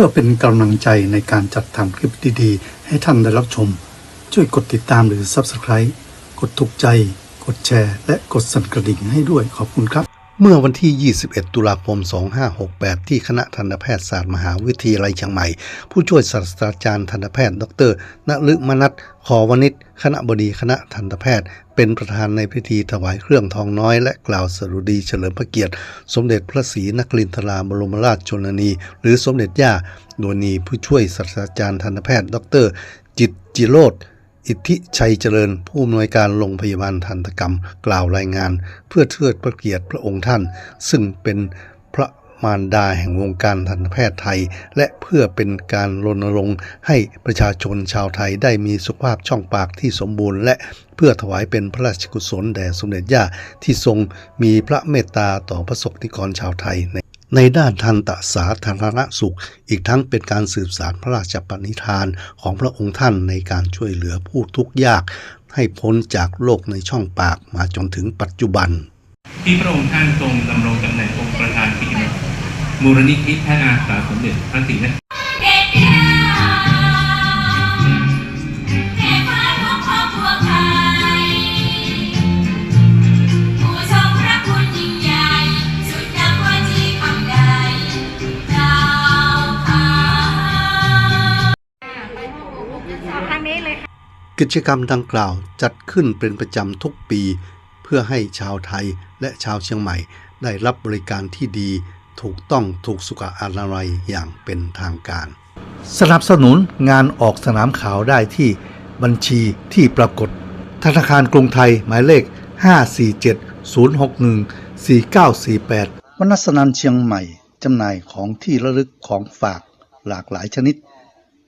พื่อเป็นกำลังใจในการจัดทำคลิปดีๆ ให้ท่านได้รับชม ช่วยกดติดตามหรือ Subscribe กดถูกใจ กดแชร์ และกดสั่นกระดิ่งให้ด้วยขอบคุณครับ เมื่อวันที่ 21 ตุลาคม 2568 ที่คณะทันตแพทยศาสตร์มหาวิทยาลัยเชียงใหม่ ผู้ช่วยศาสตราจารย์ทันตแพทย์ ดรณฤมนัทคอวนิชคณะบดีคณะทันตแพทย์ เป็นประธานในพิธีถวายเครื่องทองน้อย และกล่าวสรุดีเฉลิมพระเกียรติ สมเด็จพระศรีนครินทราบรมราชชนนี หรือสมเด็จย่าดวนีผู้ช่วยศาสตราจารย์ทันตแพทย์ ดร จิตจิโรธ อิทธิชัยเจริญ ผู้อำนวยการโรงพยาบาลทันตกรรม กล่าวรายงาน เพื่อเทิดพระเกียรติพระองค์ท่าน ซึ่งเป็นพระมารดาแห่งวงการทันตแพทย์ไทย และเพื่อเป็นการรณรงค์ให้ประชาชนชาวไทยได้มีสุขภาพช่องปากที่สมบูรณ์ และเพื่อถวายเป็นพระราชกุศลแด่สมเด็จย่าที่ทรงมีพระเมตตาต่อประสบนิกรชาวไทย ในด้านทันตสาธารณสุข อีกทั้งเป็นการสืบสารพระราชปณิธานของพระองค์ท่านในการช่วยเหลือผู้ทุกข์ยาก ให้พ้นจากโรคในช่องปากมาจนถึงปัจจุบัน ที่พระองค์ท่านทรงดำรงตำแหน่งองค์ประธานปีมูลนิธิแพทย์อาสาสมเด็จพระศรีน กิจกรรมดังกล่าวจัดขึ้นเป็นประจำทุกปี เพื่อให้ชาวไทยและชาวเชียงใหม่ ได้รับบริการที่ดี ถูกต้องถูกสุขอนามัยอย่างเป็นทางการ สนับสนุนงานออกสนามข่าวได้ที่บัญชีที่ปรากฏ ธนาคารกรุงไทยหมายเลข 547-061-4948 วนัสนันเชียงใหม่จำหน่ายของที่ระลึกของฝากหลากหลายชนิด